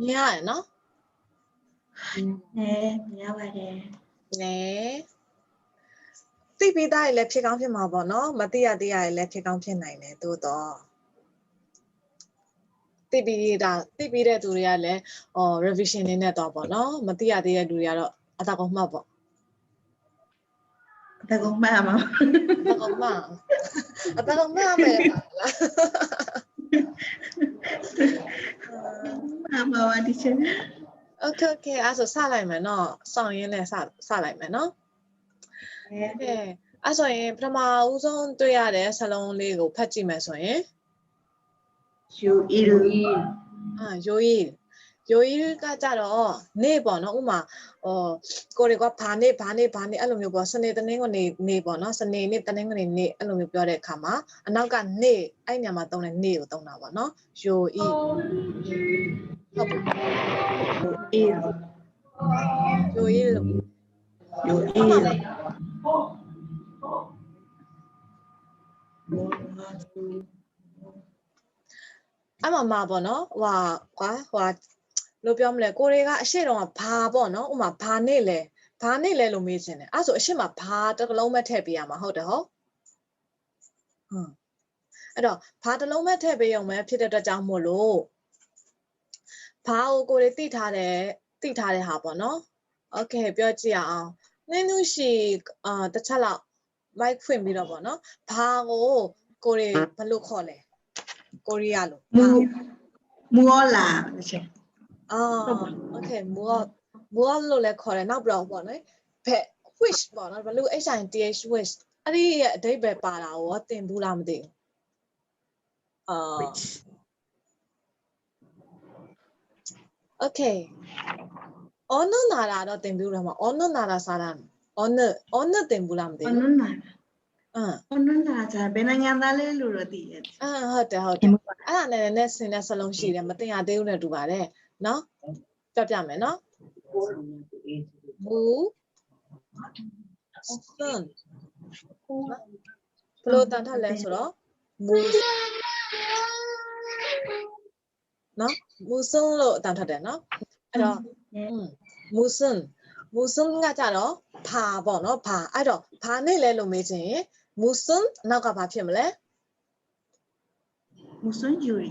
မြင်ရတယ်နော်နဲမြင်ရပါတယ်နဲသိပြီးသားရလည်းဖြစ်ကောင်းဖြစ်မှာပေါ့နော်မသိရသေးရလည်းဖြစ်ကောင်းဖြစ်နိုင်တယ်သို့တော့သိပြီးတာသိပြီးတဲ့သူတွေကလည်းဟော revision နေနဲ့တော့ပေါ့နော်မသိရသေးတဲ့လူတွေကတော့အသာကုန်မှတ်ပေါ့အတကုံမှတ်မှာအသာကုန်မှတ်အသာကုန်မှတ်မယ်လား မှတ်မှာပါဒီချက် Okay okay အဲ့ဆိုစလိုက်မယ်နော်စောင့်ရင်းနဲ့စစလိုက်မယ်နော်နဲ Okay အဲ့ဆိုရင်ပထမဦးဆုံးတွေ့ရတဲ့ဆလုံးလေးကိုဖတ်ကြည့်မယ်ဆိုရင်ယူအီရူအာယို ရီယိုရီကကြတော့နေပေါ့နော်ဥမာဟိုကိုတွေကဘာနေဘာနေဘာနေအဲ့လိုမျိုးပေါ့စနေတနင်္ဂနွေနေပေါ့နော်စနေနေ့တနင်္ဂနွေနေ့အဲ့လိုမျိုးပြောတဲ့အခါမှာအနောက်ကနေအဲ့ညမှာသုံးတဲ့နေကိုသုံးတာပေါ့နော်ယိုဤဟုတ်ပြီအီရယိုရီလို့ယူအီရအမမပေါ့နော်ဟွာကွာဟွာ လို့ပြောမလဲကိုတွေကအရှိတုန်းကဘာပေါ့နော်ဥမာဘာနေလဲဘာနေလဲလို့မေးချင်တယ်အဲ့ဆိုအရှိမဘာတစ်ကလုံးပဲထည့်ပေးရမှာဟုတ်တယ်ဟုတ်ဟွန်းအဲ့တော့ဘာတစ်လုံးပဲထည့်ပေးရုံပဲဖြစ်တဲ့အတွက်ကြောင့်မို့လို့ဘာကိုကိုတွေတိထားတယ်တိထားတဲ့ဟာပေါ့နော်โอเคပြောကြည့်ရအောင်နင်းနုရှိအာတစ်ချက်လောက် mic ဖွင့်ပြီးတော့ပေါ့နော်ဘာကိုကိုတွေဘယ်လိုခေါ်လဲကိုရီးယားလို့ မူ ဘာ မူလာဒီချက် အာโอเคမောမောလို့လည်းခေါ်တယ်နောက်ပြီးတော့ပေါ့နော်ဘက် wish ပေါ့နော်ဘယ်လို HITH wish အဲ့ဒီရဲ့အဓိပ္ပာယ်ပါတာကိုသင်ဘူးလားမသိဘူးအာ okay honor နာတာတော့သင်ဘူးလားမ honor နာတာစားတာ honor honor သင်ဘူးလားမသိ အ ဘူး နန္နာ အင်း အနန္နာချာဘယ်နိုင်ငံသားလဲလို့တော့သိရတယ် အင်းဟုတ်တယ်ဟုတ်တယ်အဲ့ဒါနဲ့လည်းဆင်တဲ့စလုံးရှိတယ်မသင်ရသေးဘူးနဲ့တူပါတယ် နော်ပြပြမယ်နော်ဘူးစွန်ဘယ်လိုတန်ထက်လဲဆိုတော့မူနော်မူစွန်လို့အတန်ထက်တယ်နော်အဲ့တော့อืมမူစွန်မူစွန်ကကြတော့ဖာပေါ့နော်ဖာအဲ့တော့ဖာနဲ့လဲလို့မေးချင်ရင်မူစွန်နောက်ကဘာဖြစ်မလဲမူဆွန်ယူရီ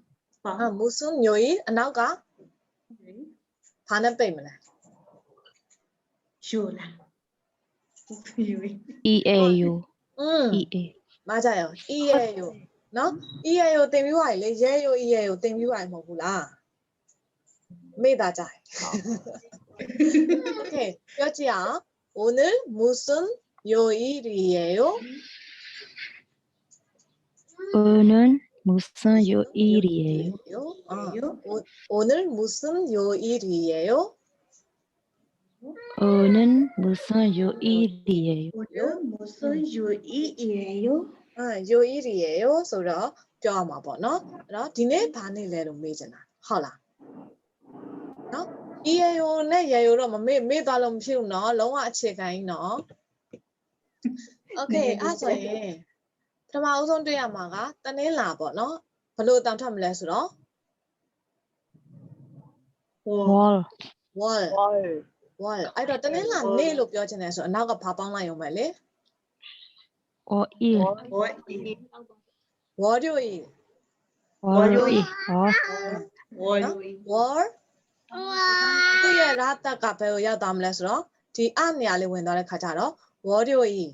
ပါ အာမူစွန်ညိုဤအနောက်ကဘာနဲ့ပိတ်မလဲ ယူလာယူရီ EAU อืม EA မကြရအောင် e ရဲ့ယိုနော် e ရဲ့ယိုတင်ပြီးသွားပြီလေရဲယို e ရဲ့ယိုတင်ပြီးသွားပြီမဟုတ်ဘူးလားမေ့တာကြတယ် 오케이 뼈지야 오늘 무슨 요일이에요? 오늘 무슨 요일이에요? 아. 오, 오늘 무슨 요일이에요? 오늘 무슨 요일이에요? 오늘 무슨 요일이에요? 아, 요일이에요. ဆိုတော့ပြောရမှာပေါ့เนาะအဲ့တော့ဒီနေ့ဘာနေ့လဲလို့မေးချင်တာဟုတ်လားเนาะ EAO နဲ့ YAO တော့မမေ့မေ့သွားလို့မဖြစ်ဘူးเนาะလုံးဝအခြေခံကြီးเนาะ Okay အဲ့ဆိုရင် ပထမအဆုံးတွေ့ရမှာကတနင်္လာပေါ့နော်ဘလို့အတန်ထွက်မလဲဆိုတော့ wall wall wall အဲ့တော့တနင်္လာနေ့လို့ပြောချင်တယ်ဆိုအနောက်ကဘာပေါင်းလိုက်ရုံပဲလေ or e what do you what do you ဟော what do you war သူရဲ့ရာတက်ကဘယ်ကိုရောက်သွားမလဲဆိုတော့ဒီအနေရာလေးဝင်သွားတဲ့ခါကျတော့ what do you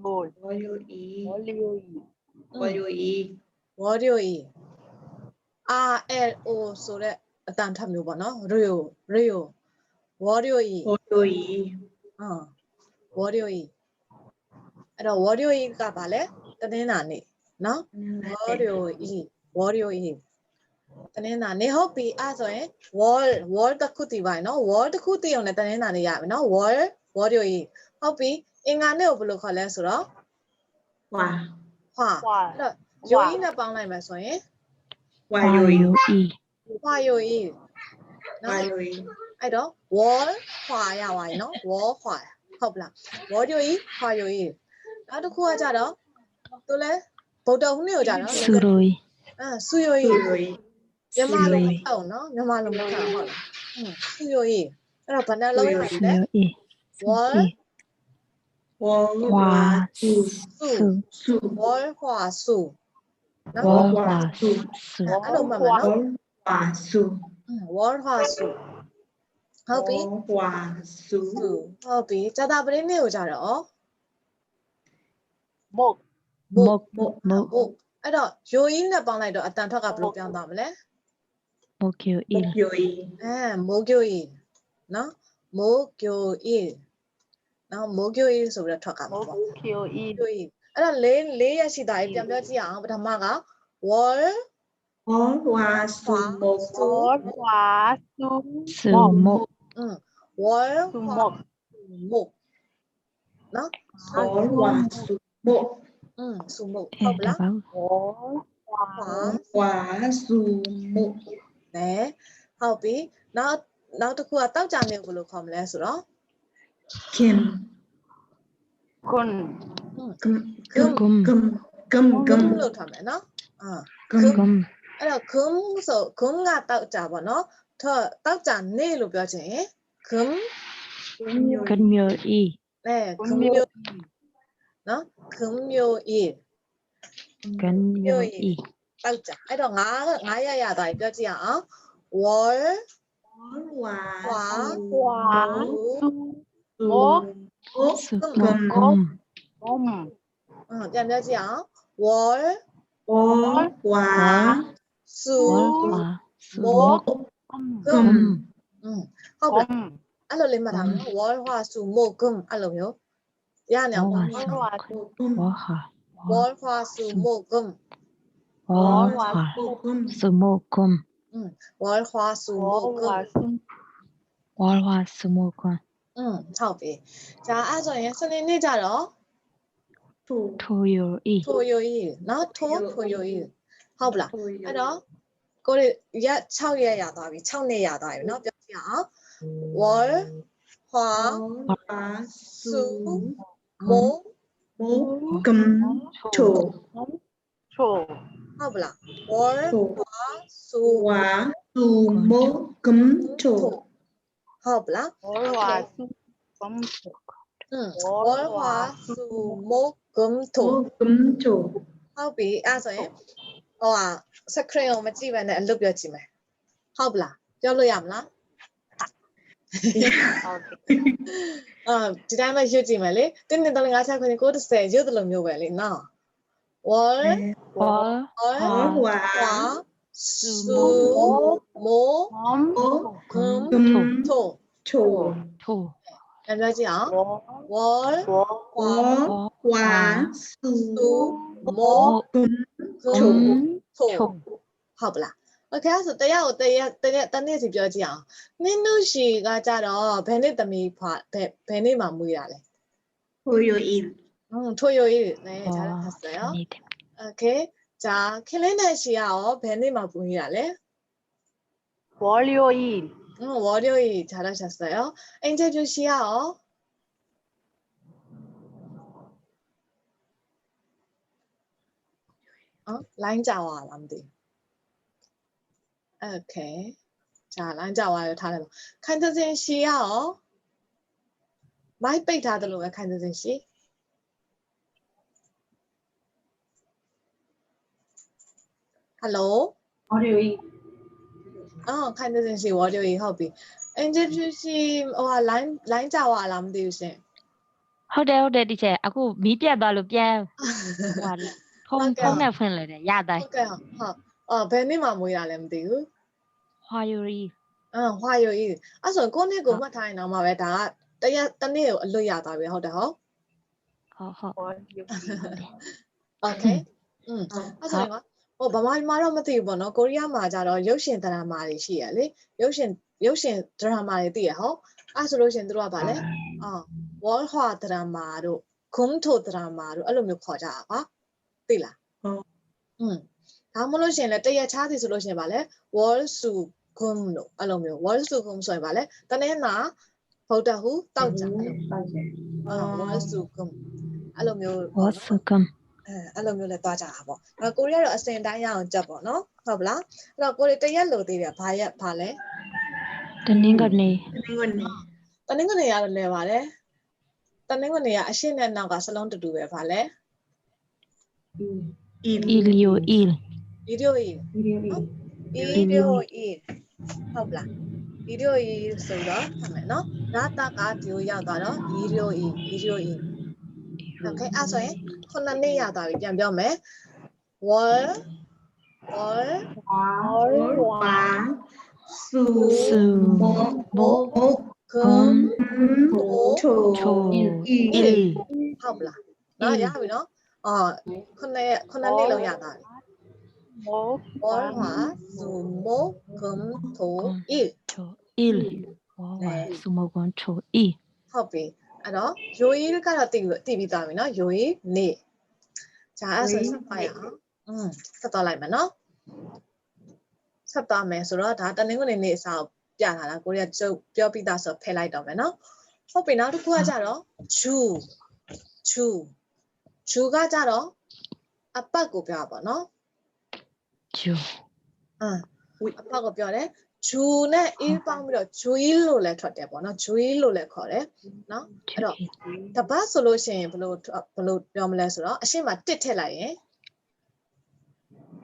Roll. Volio E. Volio E. Volio E. Volio E. R L O ဆိုတဲ့အတန်ထပ်မျိုးပေါ့နော် Rio Rio Volio E. Volio E. ဟာ Volio E. အဲ့တော့ Volio E ကဘာလဲတင်းတာနေနော် Volio E. Volio E. တင်းတာနေဟုတ်ပြီအဲ့ဆိုရင် wall wall တစ်ခုတည်ပါရင်နော် wall တစ်ခုတည်အောင်လည်းတင်းတာနေရပြီနော် wall Volio E. ဟုတ်ပြီ အင်္ဂါနဲ့ကိုဘယ်လိုခေါ်လဲဆိုတော့ဟွာဟွာအဲ့တော့ယိုအီနဲ့ပေါင်းလိုက်မယ်ဆိုရင်ဝါယိုအီဝါယိုအီနော်ဝါယိုအီအဲ့တော့ wall ခွာရပါရနော် wall ခွာဟုတ်ပလား wall ယိုအီခွာယိုအီနောက်တစ်ခုကကြတော့သူလဲဗုဒ္ဓဟူးနေ့ကိုကြတော့ဆူရိုအီအဲဆူယိုအီမြန်မာလိုမဟုတ်နော်မြန်မာလိုမဟုတ်ဟုတ်လားဆူယိုအီအဲ့တော့ဘယ်နှလုံးရလဲ wall 意，我花华素ဆူ 苏，素 wall ဟွာဆူနော် 我花苏苏，အဲ့လိုမှတ်မယ်နော် 我华素 อืม wall ဟွာဆူဟုတ်ပြီ 我华素 ဆူဟုတ်ပြီဇာတာပရိနေ့ကိုကြတော့ 木木木木 ဟုတ်အဲ့တော့ယိုကြီးနဲ့ပေါင်းလိုက်တော့အတန်ထွက်ကဘယ်လိုပြောင်းသွားမလဲ 木有意，有一 အဲမိုးကျိုကြီးနော်မိုးကျိုကြီး နော် MOQE ဆိုပြီးတော့ထွက်ကြမှာပေါ့ MOQE အဲ့ဒါလေးလေးရက်ရှိတာကြီးပြန်ပြောကြည့်အောင်ပထမက wall wall was to wall was to smoke อื wall smoke နော် wall was to smoke อืม smoke ဟုတ်လား wall was to smoke နဲဟုတ်ပြီနောက်နောက်တစ်ခုကတောက်ကြနေဘယ်လိုခေါ်မလဲဆိုတော့ Kim. Con. Gum. Gum. Gum. Gum. Gum. được thả mẹ nó. Gum. Gum. Ở đó gum so gum là tạo trả bọn nó. Thở tạo trả nê lục biểu chế. Gum. Gum miêu y. Nè, gum miêu y. Nó, gum miêu y. Gum miêu y. Tạo trả. Ở đó ngá ngá ya ya đại biểu chế à. Wall. Quả. Quả. Quả. 我 어? 금, 금, 我们 어, 어? 어? 자, 어? 몇이야? 월, 월, 와, 수, 목, 금. 금, 음. 음. 하고 我们 알로 렘마랑 음. 월, 화, 수, 목, 금 알로요. 야냐. 월, 월, 화, 금, 월, 화, 수, 목, 금. 금, 월, 화, 수, 목, 금. 我们 월화수목금. อืมဟုတ်ပြီဒါအဲ့ဆိုရင်စနေနေ့ကြတော့ 네 토, 토요일, 토요일. 나? 토, 토요일. 하블라 알아? 그래 야 차우야 야다비 차우네 야다요 나? 뼈야? 월, 화, 수, 모, 목, 금, 초, 초. 하블라 월, 화, 수, 목, 금, 초. ဟုတ်ပလားဘောဝါစုကုံတုอืมဘောဝါစုမုတ်ကုံတုကုံတုဟုတ်ပြီအဲ့ဆိုရင်ဟိုဟာစခရင်ကိုမကြည့်ဘဲနဲ့အလုပ်ပြောကြည့်မယ်ဟုတ်ပလားပြောလို့ရမလားဟုတ်ကဲ့အဒီတိုင်းမှာရွတ်ကြည့်မယ်လေတင်းတင်းတလငါးချက်ခွင်းကို30ရွတ်တယ်လို့မျိုးပဲလေနော် wall wall wall wall 수, 모, 금, 금, 토. 초, 여기까지야. 월, 과, 워, 와, 수, 모, 금, 금, 토. ဟုတ်ပလား Okay ဆိုတရက်ကိုတရက်တရက်တနေ့စီပြောကြည့်အောင်နင်းနုရှိကကြတော့ဘယ်နှစ်သမီးဖွာဘယ်ဘယ်နေ့မှာမွေးတာလဲ 토요일 음, 토요일. 네, 잘하셨어요. 오케이. 자, 캘린더 시야, 어, 베니마 분이랄래? 월요일. 응, 월요일 잘하셨어요. 엔제주 씨야, 어? 어? 란자와 람디. 오케이. 자, 란자와요, 다른. 칸더젠 씨야, 어? 많이 빼 다들 오면 칸더젠 씨. Hello audio အော်ခိုင်နေစင်စီ audio ဟုတ်ပြီ interview စီဟိုဟာ line line ကြွားလားမသိဘူးရှင်ဟုတ်တယ်ဟုတ်တယ်တီချာအခုမီးပြတ်သွားလို့ပြန်ဟိုဖုန်းဖုန်းနဲ့ဖွင့်လိုက်တယ်ရတိုင်းဟုတ်ကဲ့ဟုတ်အော်ဘယ်နေ့မှမွေးတာလဲမသိဘူးဟွာယိုရီအာဟွာယိုရီအဲ့ဆိုကိုနေ့ကိုမှတ်ထားရင်တော့မှပဲဒါကတရက်တနေ့ကိုအလွတ်ရသွားပြီဟုတ်တယ်ဟုတ်ဟုတ်ဟုတ် Okay อืมအဲ့ဆိုရင် ဟိုဗမာပြည်မှာတော့မသိဘူးပေါ့နော်ကိုရီးယားမှာကျတော့ရုပ်ရှင်ဒရာမာတွေရှိရလေရုပ်ရှင်ရုပ်ရှင်ဒရာမာတွေသိရဟုတ်အဲ့ဆိုလို့ရှရင်တို့ကဗာလဲအော်ဝေါ်ဟွာဒရာမာတို့ခုံထိုဒရာမာတို့အဲ့လိုမျိုးခေါ်ကြတာကွာသိလားဟုတ်อืมဒါမှမဟုတ်လို့ရှရင်လဲတရက်ချားစီဆိုလို့ရှရင်ဗာလဲဝေါ်စုခုံတို့အဲ့လိုမျိုးဝေါ်စုခုံဆိုရင်ဗာလဲတနေ့နာဗုဒ္ဓဟူတောက်ကြအဲ့လိုတောက်ကြအော်ဝေါ်စုခုံအဲ့လိုမျိုးဝါစကမ် အဲအဲ့လိုမျိုးလဲသွားကြတာပေါ့အဲကိုရီးယားတော့အစင်တိုင်းရအောင်ကြက်ပေါ့နော်ဟုတ်ပလားအဲ့တော့ကိုရီတရက်လို့သေးတယ်ဘာရက်ဘာလဲတနင်္ဂနွေနင်ကနေတနင်္ဂနွေရတော့လဲပါတယ်တနင်္ဂနွေရအရှင်းနဲ့နောက်ကစလုံးတူတူပဲဘာလဲအီအီလီယိုအီလဗီဒီယိုကြီးဗီဒီယိုဗီဒီယိုကြီးဟုတ်ပလားဗီဒီယိုကြီးဆိုတော့ဟုတ်မယ်နော်ဒါတကဒီယိုရောက်သွားတော့ဗီဒီယိုကြီး Okay အဲ့ဆိုရင်ခုနှစ်နှစ်ရတာပြီပြန်ပြောမယ် wall wall wall wall စုစုဘဘကမ်ထိုထိုဤဟုတ်လားနော်ရပြီနော်အော်ခုနှစ်ခုနှစ်နှစ်လုံးရတာပြီ wall wall စုဘကမ်ထိုဤထိုဤ wall wall စုဘကမ်ထိုဤဟုတ်ပြီ အဲ့တော့ယိုရီကတော့တည်ပြီးတည်ပြီးသွားပြီနော်ယိုရီနေဂျာအဲ့ဆိုဆက်ပါရအောင်อืมဆက်သွားလိုက်မယ်နော်ဆက်သွားမယ်ဆိုတော့ဒါတနင်္ဂနွေနေ့အစားပြထားတာကိုရီးယားကျုပ်ပြောပြီးသားဆိုဖယ်လိုက်တော့မယ်နော်ဟုတ်ပြီနောက်တစ်ခုကကြတော့ chu chu chu ကကြတော့အပတ်ကိုပြောတာပေါ့နော်ဂျူအင်းအပတ်ကိုပြောတယ် ဂျူနဲ့အီးပေါင်းပြီးတော့ဂျူအီးလို့လည်းထွက်တယ်ပေါ့နော်ဂျူအီးလို့လည်းခေါ်တယ်နော်ဂျူအဲ့တော့တပတ်ဆိုလို့ရှိရင်ဘယ်လိုထွက်ဘယ်လိုပြောမလဲဆိုတော့အရှိမတစ်ထည့်လိုက်ရင်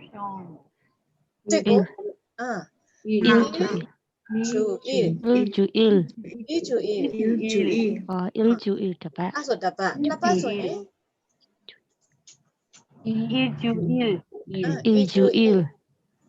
ဖြောင်းတစ်ကိုအမ်အီအီလဂျူအီဂျူအီလဂျူအီလအီဂျူအီအီဂျူအီဝါအီလဂျူအီတပတ်အဲ့ဆိုတပတ်နှစ်ပတ်ဆိုရင်အီဂျူ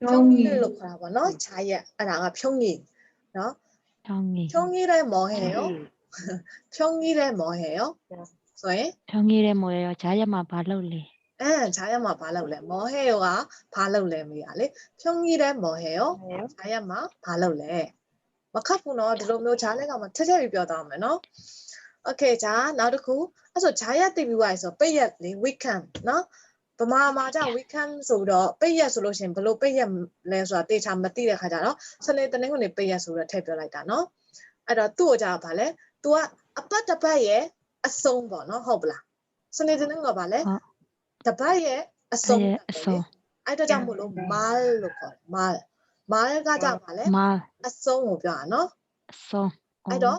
ဖြုံးကြီးလို့ခေါ်တာပေါ့နော်ခြားရက်အဲ့ဒါကဖြုံးကြီးနော်ဖြုံးကြီးဖြုံးကြီးတဲ့မော်ဟဲရောဖြုံးကြီးတဲ့မော်ဟဲရောဆိုရင်ဖြုံးကြီးတဲ့မော်ဟဲရောခြားရက်မှာဘာလုပ်လဲအဲခြားရက်မှာဘာလုပ်လဲမော်ဟဲရောကဘာလုပ်လဲမေးရလေဖြုံးကြီးတဲ့မော်ဟဲရောခြားရက်မှာဘာလုပ်လဲမခတ်ဘူးနော်ဒီလိုမျိုးဂျားလက်ကမှထက်ထက်ပြီးပြောသားမယ်နော် okay ဂျားနောက်တစ်ခုအဲ့ဆိုဂျားရက်သိပြီးွားရဆိုပိတ်ရက်လေ weekend နော် ဗမာမှာကြ weekend ဆိုပြီးတော့ပိတ်ရက်ဆိုလို့ရှင်ဘလို့ပိတ်ရက်လဲဆိုတာတေချာမသိတဲ့ခါကြတော့စနေတနင်္ဂနွေပိတ်ရက်ဆိုတော့ထည့်ပြောလိုက်တာနော်အဲ့တော့သူ့ကိုကြဗာလဲ तू ကအပတ်တစ်ပတ်ရဲ့အဆုံးပေါ့နော်ဟုတ်ပလားစနေတနင်္ဂနွေဗာလဲတစ်ပတ်ရဲ့အဆုံးအဆုံးအဲ့တော့ကြောင့်မလို့ mal လို့ခေါ်တယ် mal mal ကကြဗာလဲ mal အဆုံးကိုပြောတာနော်အဆုံးအဲ့တော့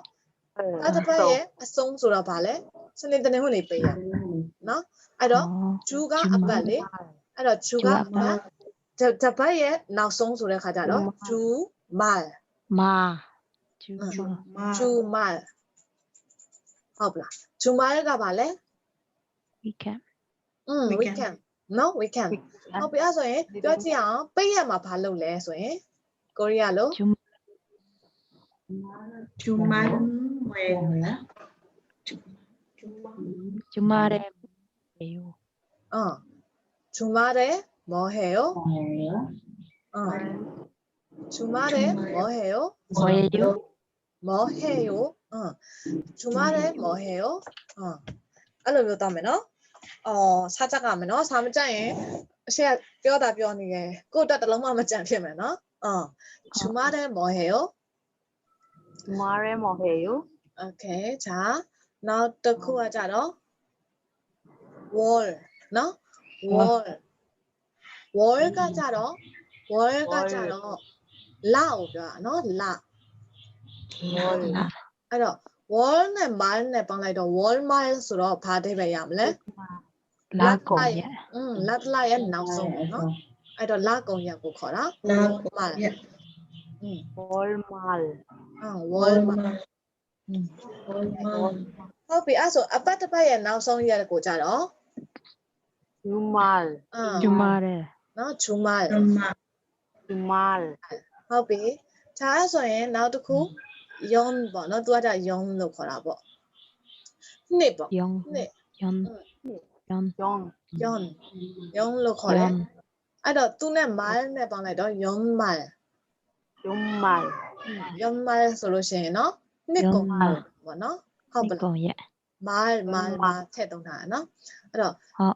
အဲ့တစ်ပတ်ရဲ့အဆုံးဆိုတော့ဗာလဲစနေတနင်္ဂနွေပိတ်ရက် နော်အဲ့တော့ဂျူကအပတ်လေအဲ့တော့ဂျူကအပတ်တပတ်ရဲ့နောက်ဆုံးဆိုတဲ့ခါကျတော့ဂျူမာမာဂျူမာဂျူမာဟုတ်လားဂျူမာကဘာလဲ weekend อืม weekend နော် weekend ဟုတ်ပြီအဲ့ဆိုရင်ပြောကြည့်အောင်ပိတ်ရက်မှာဘာလုပ်လဲဆိုရင်ကိုရီးယားလိုဂျူမန်ဝဲနော်ဂျူမန်ဂျူမာရဲ 해요? 어. 주말에 뭐 해요? 뭐예요? 어. 주말에 뭐 해요? 뭐예요? 뭐 해요? 어. 주말에 뭐 해요? 어. 알로 요다메나. 어, 사자가면은 삼자에 시야 뼈다 뼈는 게 꼬다 달랑 마마 짬피면은 어. 주말에 뭐 해요? 주말에 뭐 해요? 오케이. 자. 나 듣고 하자로. wall နော် wall wall ကကြတော့ wall ကကြတော့လာကိုပြောတာနော်လာ wall အဲ့တော့ wall နဲ့ mile နဲ့ပေါင်းလိုက်တော့ wall mile ဆိုတော့ဘာအဓိပ္ပာယ်ရမလဲလာကုန်ရอืมလာလာရဲ့နောက်ဆုံးပေါ့နော်အဲ့တော့လာကုန်ရကိုခေါ်တာလာကုန်ရ Walmart အာ Walmart ဟုတ်ပြီအဲ့ဆိုအပတ်တစ်ပတ်ရဲ့နောက်ဆုံးရက်ကိုကြတော့ Jumal. အာကျမတယ်နော်ဂျူမာဓမ္မ Jumal. ဟုတ်ပြီဒါအဲ့ဆိုရင်နောက်တစ်ခုယွန်ပေါ့နော်သူကကြယွန်လို့ခေါ်တာပေါ့နှစ်ပေါ့ယောင်နှစ်ယောင်ယောင် Yong. ယွန်ယွန်လို့ခေါ်တယ်အဲ့တော့သူနဲ့ mile နဲ့ပေါင်းလိုက်တော့ယွန် mile Jumal. ယွန် mile ဆိုလို့ရှိရင်နော်နှစ်ကုန် Yong ပေါ့နော်ဟုတ်ပလားကောင်ရက် mile mile မှာထည့်သုံးတာနော်အဲ့တော့ဟုတ်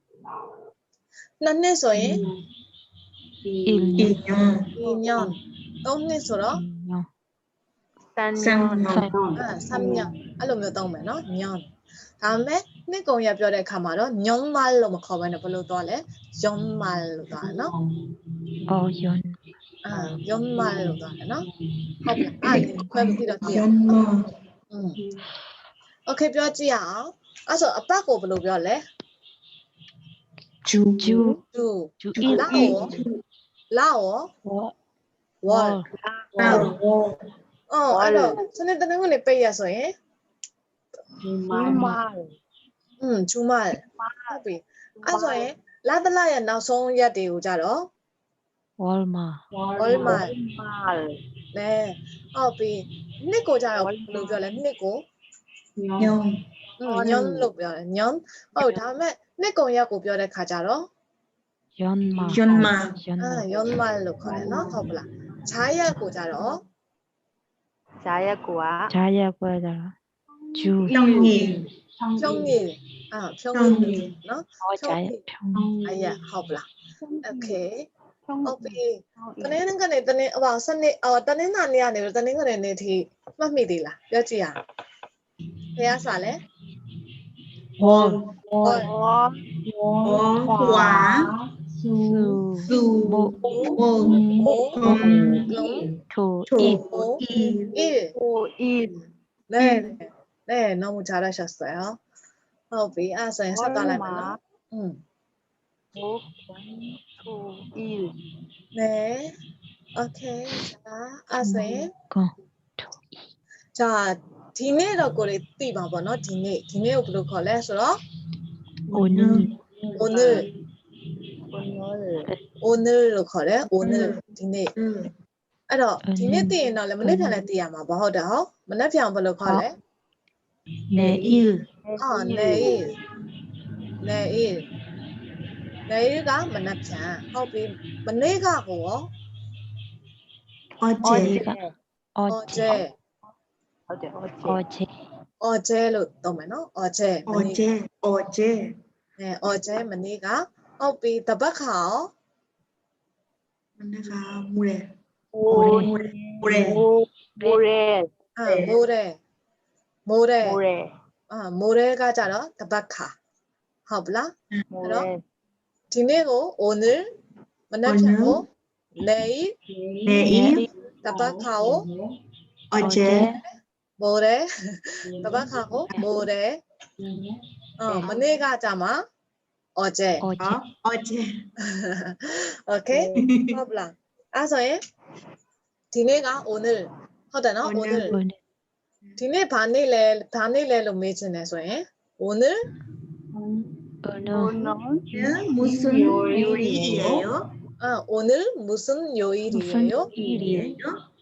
နှစ်နှစ်ဆိုရင် Iñón Iñón သုံးနှစ်ဆိုတော့ Sanyón Sanyón အဲ Samyón အဲ့လိုမျိုးသုံးမယ်နော် Ñón ဒါပေမဲ့နှစ်ကုန်ရပြောတဲ့အခါမှာတော့ Ñón mal လို့မခေါ်ဘဲနဲ့ဘယ်လိုသွားလဲ Yón mal လို့သွားတယ်နော် Oh Yón အာ Yón mal လို့သွားတယ်နော်ဟုတ်ပြီအဲ့ဒါခွဲပြီးတော့ကြည့်ရအောင် Yón mal อืม Okay ပြောကြည့်ရအောင်အဲ့ဆိုအပတ်ကိုဘယ်လိုပြောလဲ ဂျူဂျူ2ဂျူအီလာရောလာရောဝါဝါလာဝအော်အဲ့တော့စနေတနင်္ဂနွေပိတ်ရဆိုရင် Jumal. อืมချူမဟုတ်ပြီအဲ့ဆိုရင်လာတလရဲ့နောက်ဆုံးရက်တွေကိုကြတော့ဝါလမာဝါလမာ Jumal. လဲဟုတ်ပြီနှစ်ကိုကြတော့ဘယ်လိုပြောလဲ နှစ်ကို ညွန် อืมညွန်လို့ပြောတယ်ညွန်ဟုတ်ဒါပေမဲ့နှစ်ကုံရက်ကိုပြောတဲ့ခါကြတော့ ယွန်မာ ယွန်မာ ယွန် အာ မာ ယွန်မလို့ခေါ်တယ်နော်ဟုတ်ပလားခြားရက်ကိုကြတော့ Jaya Gua. ဂျာရက်ကွဲကြတာဂျူ ဖြောင်းကြီး ဖြုံးကြီးအာဖြုံး ဖြောင်း ကြီး ကြီး နော် ဟောဂျာရက်ဖြောင်း အရက်ဟုတ်ပလားโอเคဟုတ်ပြီ Pyongyang. တနင်္ဂနွေကနေတနင်္ဟိုစနေအော်တနင်္လာနေ့ကနေတနင်္ဂနွေနေ့ထိမှတ်မိသေးလားပြောကြည့်ရအောင်ဖះစာလဲ ဝေါ် ဟုတ် Wall. ဝါဝါ စု စု 원, 원, 와, 수, 수, 모, 공, 공, 조, 조, 일, 일. 일. 네, 네, 너무 잘하셨어요. 어, 위아서에서 따라가나? 응. 조, 조, 일. 네, 오케이. 자, 아서에. 자, ဒီနေ့တော့ကိုလေးသိပါပေါ့နော်ဒီနေ့ဒီနေ့ကိုဘယ်လိုခေါ်လဲဆိုတော့ owner owner owner လို့ခေါ်တယ် owner ဒီနေ့အဲ့တော့ဒီနေ့သိရင်တော့လည်းမနေ့ဖြန်လည်းသိရမှာပေါ့ဟုတ်တယ်ဟုတ်မနေ့ဖြန်ဘယ်လိုခေါ်လဲ nail အော် nail nail nail ကမနေ့ဖြန်ဟုတ်ပြီမနေ့ကကိုရော object object ဒီကအော်ဂျေ 어제 어제. အော်ဂျေ 어제 လို့သုံးမယ်နော် 어제 မ အော် နေ့ ဂျေအော်ဂျေ 네 어제 မနေ့ကဟုတ်ပြီတပတ်ခါရော မနကမူရဲ 오. မူရဲမူရဲ 모래. အာမိုးတယ်မိုးတယ် 모래. အာမိုးတယ်ကကြတော့တပတ်ခါဟုတ်ပလား 모래. ဒီနေ့ကို 오늘 မနေ့ပြန်ကို 내일 နေအီ တပတ်ခါကို အော် 모레 너박하고 모레 어 네. 뭐 오늘 가자마? 어제. 어제. 어? 어제. 오케이. 파블라 아서에 디네가 오늘. 하다나? 오늘 디네 반일에 반일에로 미즈네서에 오늘? 음. 어, 오늘. 무슨 요일이에요? 아 오늘 무슨 요일이에요?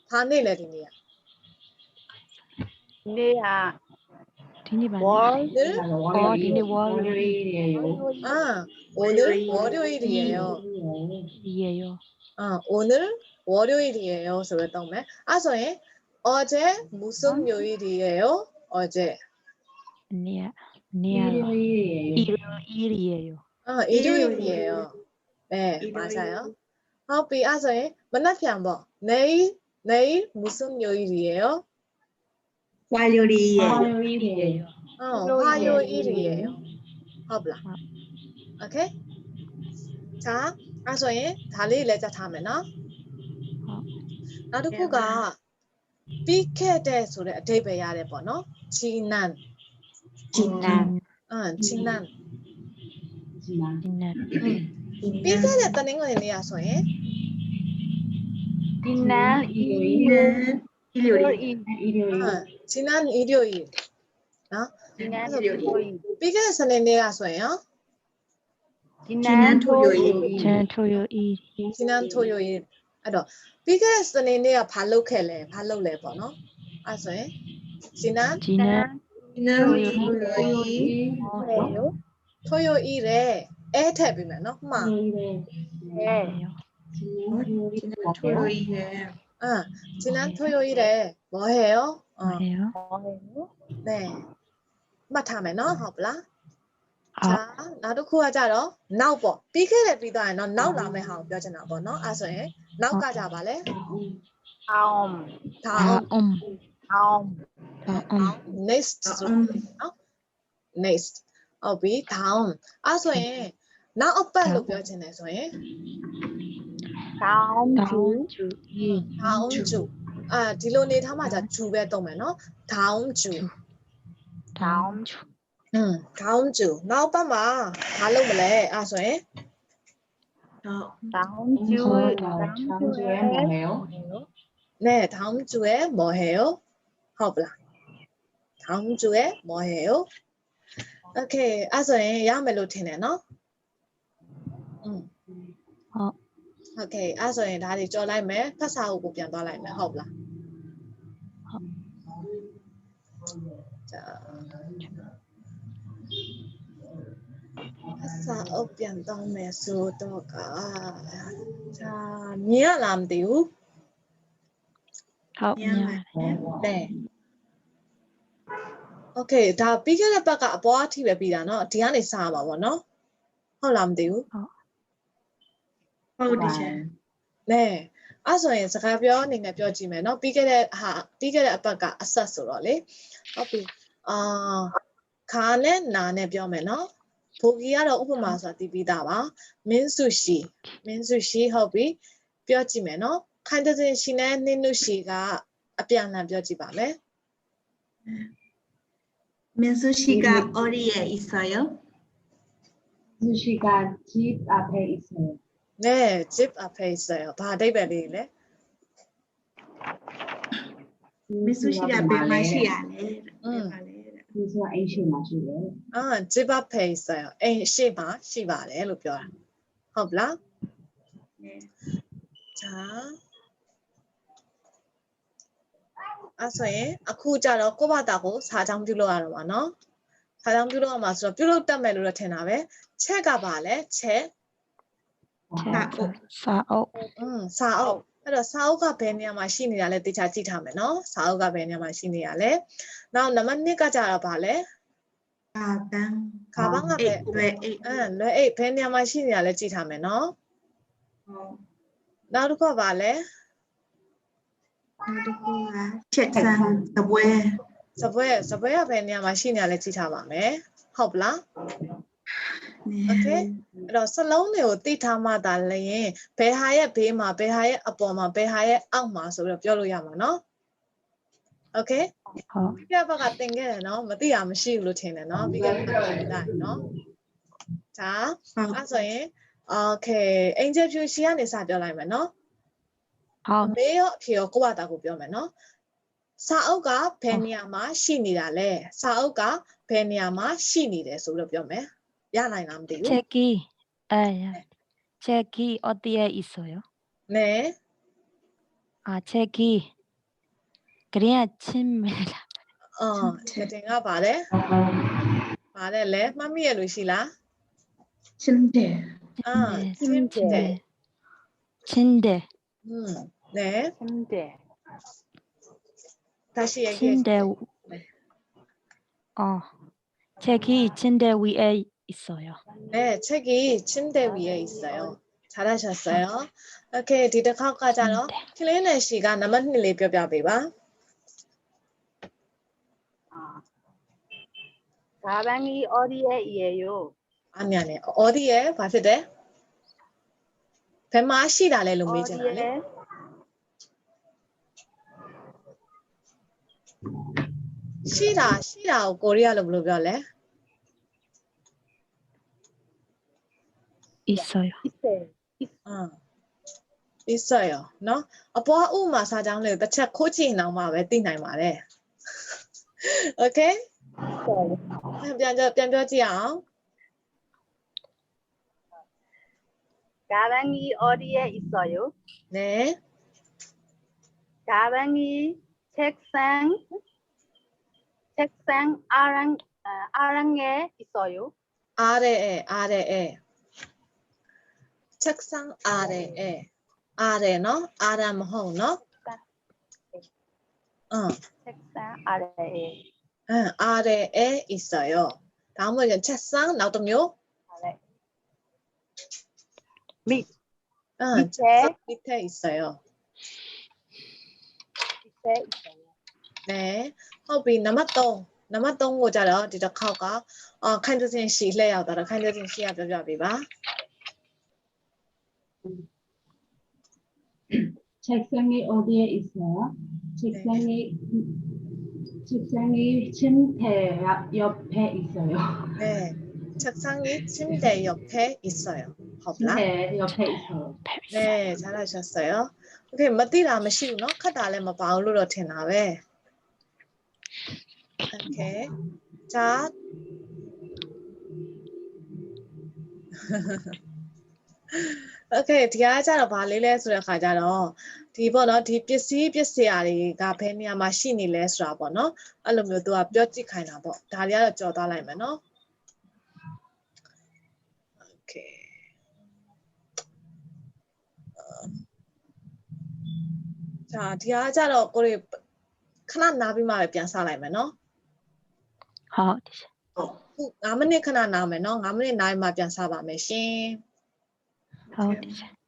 반일날이에요. 네, 아. Nea 디니 월 네? 어, 어 디니 네, 월아 월요일이에요. 월요일이에요. 이에요. 아 오늘 월요일이에요. 소외동매. 아서에 아, 어제 무슨 어? 요일이에요? 어제 니야. 니야. 일요일이에요. 아 일요일이에요. 네 맞아요. 아비 아서에 만나티 한번. 내일 내일 무슨 요일이에요? Valoriye. Valoriye. Oh, valoriye. ဟုတ်ပလား။ Okay. ဒါအဲဆိုရင်ဒါလေးလည်းကြတ်ထားမယ်နော်။ဟုတ်။နောက်တစ်ခုကပြီးခဲ့တဲ့ဆိုတဲ့အဓိပ္ပာယ်ရတယ်ပေါ့နော်။ချီနန်။ချီနန်။အမ်ချီနန်။ချီနန်။ပြီးခဲ့တဲ့တနင်္ဂနွေနေ့ရဆိုရင်ဒီနန်ဒီနန်ဒီလိုဒီလို 지난 일요일. 어? 지난 일요일. 비교해서 내야 소예요. 지난 토요일. 지난 토요일. 지난 토요일. 알아. 비교해서 내야 발로켈레, 발로레버너. 아소에. 지난 지난 토요일. 토요일에 에 태비면어. 마. 네. 지난 토요일에. 아, 지난 토요일에 뭐 해요? 네မှတ်ထားမယ်နော်ဟုတ်ပလားဟုတ်နောက်တစ်ခုကကြတော့နောက်ပေါ့ပြီးခဲ့တဲ့ပြီးသွားရင်တော့နောက်လာမယ့်ဟာကိုပြောချင်တာပေါ့နော်အဲဆိုရင်နောက်ကကြပါလေအောင်အောင်အောင်အောင် next ဆိုနော် next ဟုတ်ပြီ down အဲဆိုရင်နောက်အပတ်လို့ပြောချင်တယ်ဆိုရင် down to down to အာဒီလိုနေထားမှာじゃဂျူပဲသုံးမယ်နော် down ဂျူ down ဂျူอืม down ဂျူနောက်ပတ်မှာဘာလုပ်မလဲအဲ့ဆိုရင် down ဂျူ down ဂျူရဲ့မော်ဟေယောနဲ down ဂျူရဲ့မော်ဟေယောဟုတ်ပလား down ဂျူရဲ့မော်ဟေယော okay အဲ့ဆိုရင်ရမယ်လို့ထင်တယ်နော် okay အဲ့ဆိုရင်ဒါတွေကြော်လိုက်မယ်ဖတ်စာအုပ်ကိုပြန်သွားလိုက်မယ်ဟုတ်ပလား ဟုတ် ဒါဖတ်စာအုပ်ပြန်သွားမယ်ဆိုတော့ကဒါမြင်ရလားမသိဘူး ဟုတ်မြင် တဲ့ Okay ဒါပြီးခဲ့တဲ့ဘက်ကအပေါ်အထိပဲပြီးတာเนาะဒီကနေစရမှာပေါ့เนาะဟုတ်လားမသိဘူး ဟုတ်တယ်ရှင်နဲအဲ့ဆိုရင်စကားပြောအနေနဲ့ပြောကြည့်မယ်နော်ပြီးခဲ့တဲ့ဟာပြီးခဲ့တဲ့အပတ်ကအဆက်ဆိုတော့လေဟုတ်ပြီအာခါနဲ့နာနဲ့ပြောမယ်နော်ဘိုဂီကတော့ဥပမာဆိုတာတည်ပြီးသားပါမင်းစုရှိမင်းစုရှိဟုတ်ပြီပြောကြည့်မယ်နော်ခိုင်တစင်ရှိနဲ့နှင်းနုရှိကအပြန်အလှန်ပြောကြည့်ပါမယ်မင်းစုရှိကအော်ရီရဲ့အစ္စရာမင်းစုရှိကဂျီအဖဲအစ္စရာ ဘာအဓိပ္ပာယ်လေးလဲ 민수 씨가 백마시야. 응. 민수가 A시 마시래. အာ zip a face ရောအိမ်အရှိမရှိပါတယ်လို့ပြောတာဟုတ်ပလား 네. ဒါအဲ့ဆိုရင်အခုကြတော့ကိုယ့်ဘာသာကိုစာချောင်းပြုလုပ်ရတော့မှာနော်စာချောင်းပြုလုပ်ရမှာဆိုတော့ပြုလုပ်တတ်မယ်လို့တော့ထင်တာပဲချက်ကပါလဲချက် စာအုပ်စာအုပ်อืมစာအုပ်အဲ့တော့စာအုပ်ကဘယ်နေရာမှာရှိနေတာလဲသိချာကြည့်ထားမယ်နော်စာအုပ်ကဘယ်နေရာမှာရှိနေတာလဲနောက်နံပါတ်2ကကြတော့ဗာလဲကာဘန်ကာဘန်ကပဲလွယ်အိတ်အဲလွယ်အိတ်ဘယ်နေရာမှာရှိနေတာလဲကြည့်ထားမယ်နော်ဟုတ်နောက်တစ်ခုကဗာလဲနောက်တစ်ခုကချက်ဆန်းစပွဲစပွဲစပွဲကဘယ်နေရာမှာရှိနေရလဲကြည့်ထားပါမယ်ဟုတ်ပလား 네. Okay. အဲ့တော့စလုံးတွေကိုသိထားမှသာလျင်ဘယ်ဟာရဲ့ဘေးမှာဘယ်ဟာရဲ့အပေါ်မှာဘယ်ဟာရဲ့အောက်မှာဆိုပြီးတော့ပြောလို့ရမှာနော် Okay ဟုတ်ပြီးခဲ့ဘက်ကသင်ခဲ့တယ်နော်မသိတာမရှိဘူးလို့ထင်တယ်နော်ပြီးခဲ့ဘက်ကသင်တာနော်ဒါ 어, အဲ့ဆိုရင် Okay Angel ဖြူရှီကနေစပြောလိုက်မယ်နော်ဟုတ်အမေရောအဖေရောကိုယ့်ဘာသာကိုပြောမယ်နော်စာအုပ်ကဘယ်နေရာမှာရှိနေတာလဲစာအုပ်ကဘယ်နေရာမှာရှိနေတယ်ဆိုပြီးတော့ပြောမယ် ရနိုင်လားမသိဘူး ချက်ကီအဲချက်ကီ어디에 있어요? နဲ 아 책이 그래야 친밀라 အော် ချက် တင်ကပါတယ်ပါတယ်လဲမှတ်မိရလို့ရှိလား 침대. အာချင်းတယ် 침대 ဟွန်းနဲ 침대. ဒါရှိရခဲ့ 침대 어 책이 침대 위에 있어요 နဲချက်ကီချင်းတယ်ဝီရဲ့ 있어요 자 잘하셨어요. 오케이, 디드 카우카자로 클레네 씨가 남은 일 뼈뼈비봐. 아, 가방이 어디에 있어요? 아니 아니. 어디에 봤을 때? 뱀마 시다래 로미잖아. 어디에? 시다 시다고 코리아로 불러 뼈 있어요. 있어요. 어. 있어요. 너? 어, 아빠우 마 사장을 대체 그 코치 나오마 왜 뛰나 말해. 오케이? 있어요. 변조 변조지요. 가방이 어디에 있어요? 네. 가방이 책상 책상 아랑 아, 아랑에 있어요. 아래에 아래에 책상 아래에 어. 예. 아래너? 아람호너? 어. 책상 아래에 응, 아래에 있어요. 다음은 책상 나도요? 아래. 밑. 응, 밑에. 밑에 있어요. 밑에 있어요. 네. 허비 남았동 남았동 고자로 지적하고 어, 칸드진 씨 레이아웃으로 칸드진 시야 좀 잡이봐. 책상이 어디에 있어요? 책상이 책상이 침대 옆- 옆에 있어요. 네 책상이 침대 옆에 있어요 ဟုတ်လား 침대 옆에 있어요. 네, 잘하셨어요. 오케이, မသိတာမရှိဘူးเนาะခတ်တာလည်းမပါဘူးလို့တော့ထင်တာပဲ Okay. 자. โอเคဒီကကြတော့ဗာလေးလဲဆိုတဲ့ခါကြတော့ဒီပေါ့နော်ဒီပစ္စည်းပစ္စည်းအရာတွေကဘယ်နေရာမှာရှိနေလဲဆိုတာပေါ့နော်အဲ့လိုမျိုးသူကပြောကြည့်ခိုင်းတာပေါ့ဒါတွေကတော့ကြော်သွားလိုက်မယ်နော်โอเคဒါဒီကကြတော့ကိုရီခဏနားပြီးမှပဲပြန်ဆလိုက်မယ်နော်ဟုတ်ဟုတ်9မိနစ်ခဏနားမယ်နော်9မိနစ်နားပြီးမှပြန်ဆပါမယ်ရှင် Tahu.